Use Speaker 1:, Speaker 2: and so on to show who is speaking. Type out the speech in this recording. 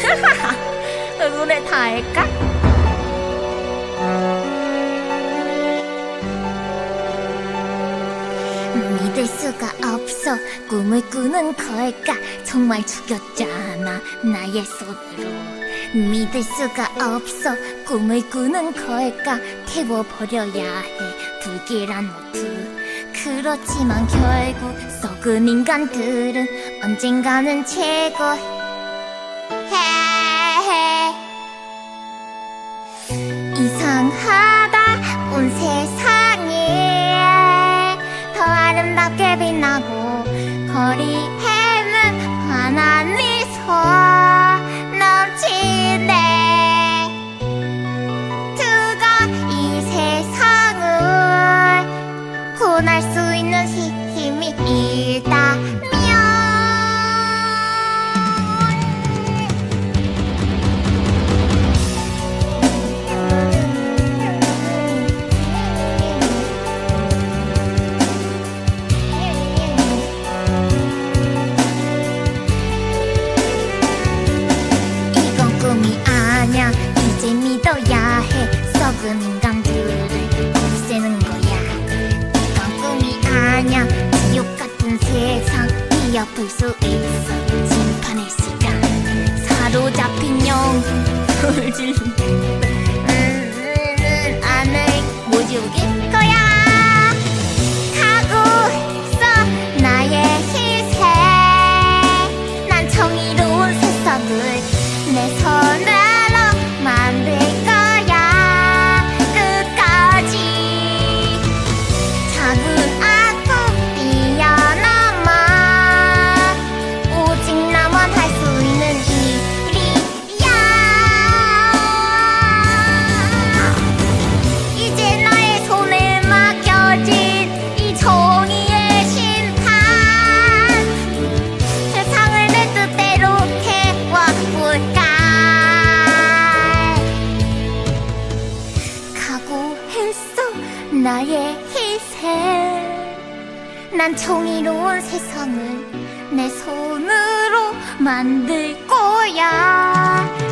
Speaker 1: 다 할까? 믿을 수가 없어. 꿈을 꾸는 걸까? 정말 죽였잖아 나의 손으로. 믿을 수가 없어. 꿈을 꾸는 걸까? 태워버려야 해. 불길한 모드 그렇지만 결국 썩은 인간들은 언젠가는 최고 이상하다 온 세상이 더 아름답게 빛나고 거리 헤 해 썩은 인간들을 없애는 거야. 이건 꿈이 아냐 지옥 같은 세상 뒤엎을 수 있어. 심판의 시간 사로잡힌 영혼을 질 음, 각오했어? 나의 희생. 난 정의로운 세상을 내 손으로 만들 거야